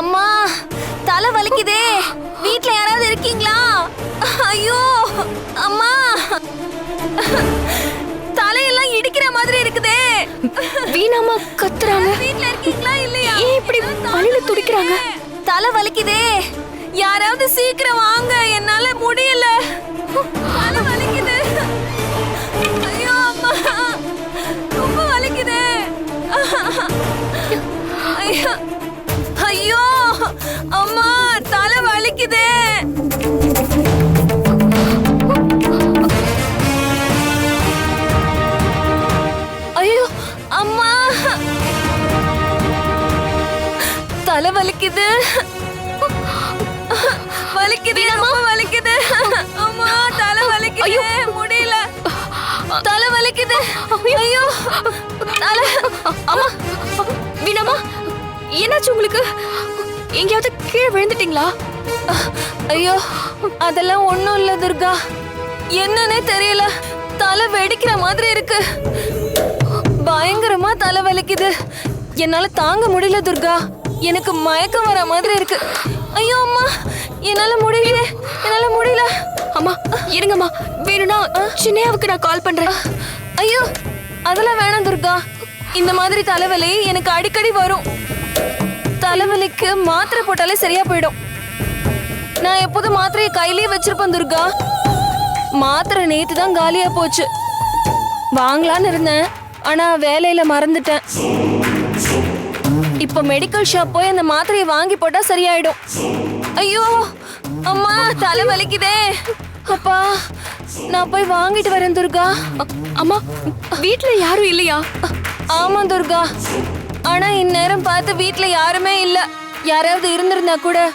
அம்மா தலை வலிக்குதே. வீட்ல யாராவது இருக்கீங்களா? ஐயோ அம்மா. தலையெல்லாம் இடிக்கிற மாதிரி இருக்குதே. வீணாமா கத்துறாங்க. வீட்ல இருக்கீங்களா இல்லையா? ஏன் இப்படி வலியில துடிக்கிறாங்க? தலை வலிக்குதே. யாராவது சீக்கிரம் வாங்க. என்னால முடியல. வலிக்குது. வலிக்குது அம்மா வலிக்குது. அம்மா தலை வலிக்குது முடியல. தலை வலிக்குது. ஐயோ. தலை. அம்மா வீணாமா என்னாச்சு உங்களுக்கு? எங்கேயாவது கீழே விழுந்துட்டீங்களா? ஐயோ அதெல்லாம் ஒண்ணும் இல்ல துர்கா. என்னன்னே தெரியல. தலை வெடிக்கிற மாதிரி இருக்கு. பயங்கரமா தலை வலிக்குது. என்னால தாங்க முடியல துர்கா. எனக்கு மயக்கம் வர மாதிரி இருக்கு. ஐயோ அம்மா. என்னால முடியல என்னால முடியல. அம்மா இருங்கம்மா. வேணும்னா சின்னையாவுக்கு நான் கால் பண்றேன். ஐயோ அதெல்லாம் வேணாம் துர்கா. இந்த மாதிரி தலைவலி எனக்கு அடிக்கடி வரும். தலைவலிக்கு மாத்திரை போட்டாலே சரியா போயிடும். நான் எப்போதும் மாத்திரையை கையிலேயே வச்சிருப்பேன் துர்கா. மாத்திரை நேத்து தான் காலியா போச்சு. வாங்கலான்னு இருந்தேன். ஆனா வேலையில மறந்துட்டேன். இப்போ மெடிக்கல் ஷாப் போய் அந்த மாத்திரையை வாங்கி போட்டா சரியாயிடும். ஐயோ அம்மா தலை வலிக்குதே. அப்பா நான் போய் வாங்கிட்டு வரேன் துர்கா. அம்மா வீட்ல யாரும் இல்லையா? ஆமா துர்கா. ஆனா இந்நேரம் பார்த்து வீட்ல யாருமே இல்ல. யாராவது இருந்திருந்தா கூட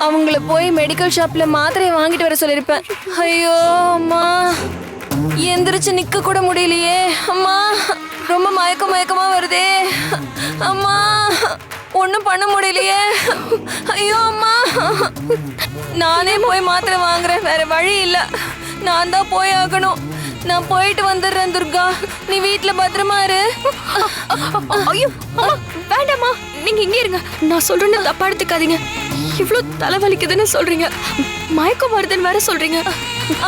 அவங்கள போய் மெடிக்கல் ஷாப்ல மாத்திரையை வாங்கிட்டு வர சொல்லிருப்பேன். ஐயோ அம்மா. எந்திரிச்சு நிக்க கூட முடியலையே. அம்மா ரொம்ப மயக்க மயக்கமா வருதே. அம்மா. ஒண்ணும் பண்ண முடியலையே. ஐயோ அம்மா. நானே போய் மாத்திரை வாங்குறேன். வேற வழி இல்ல. நான் தான் போய் ஆகணும். நான் போயிட்டு வந்துடுறேன் துர்கா. நீ வீட்ல பத்திரமா இரு. ஐயோ அம்மா வேண்டாம்மா. நீங்க இங்கே இருங்க. நான் சொல்றேன்னு தப்பா எடுத்துக்காதீங்க. இவ்ளோ தலை வலிக்குதுன்னு சொல்றீங்க. மயக்கம் வருதுன்னு வேற சொல்றீங்க.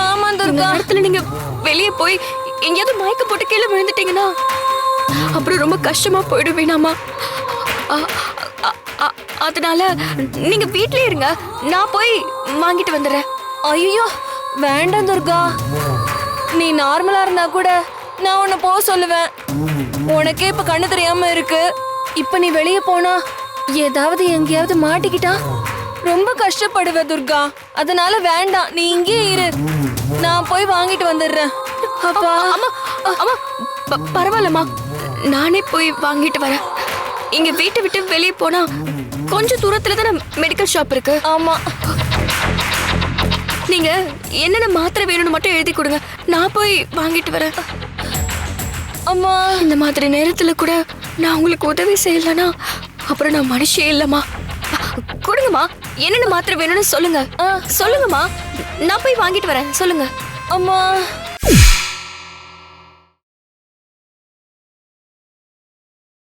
ஆமா துர்கா. நேரத்துல நீங்க வெளியே போய் எங்கேயாவது மயக்கம் போட்டு கீழே விழுந்துட்டீங்கன்னா அப்புறம் ரொம்ப கஷ்டமா போயிடும் வேணாமா அதனால நீங்க வீட்லயே இருங்க. நான் போய் வாங்கிட்டு வந்துடுறேன். ஐயோ வேண்டாம் துர்கா. நீ நார்மலா இருந்தா கூட நான் உன்னை போக சொல்லுவேன். உனக்கே இப்ப கண்ணு தெரியாம இருக்கு. இப்ப நீ வெளியே போனா ஏதாவது எங்கேயாவது மாட்டிக்கிட்டா? ரொம்ப கஷ்டப்படுவ துர்கா. அதனால வேண்டாம். நீ இங்கே இரு. நான் போய் வாங்கிட்டு வந்துடுறேன். அப்பா. அம்மா அம்மா பரவாயில்லம்மா. நானே போய் வாங்கிட்டு வரேன். இங்க வீட்டை விட்டு வெளியே போனா கொஞ்சம் தூரத்துல தானே மெடிக்கல் ஷாப் இருக்கு? ஆமா. நீங்க என்னென்ன மாத்திரை வேணும்னு மட்டும் எழுதி கொடுங்க. நான் போய் வாங்கிட்டு வரேன். அம்மா. இந்த மாதிரி நேரத்துல கூட நான் உங்களுக்கு உதவி செய்யலனா அப்புறம் நான் மனுஷே இல்லம்மா. கொடுங்கம்மா. என்னென்ன மாத்திரை வேணும்னு சொல்லுங்க. சொல்லுங்கம்மா. நான் போய் வாங்கிட்டு வரேன். சொல்லுங்க. அம்மா.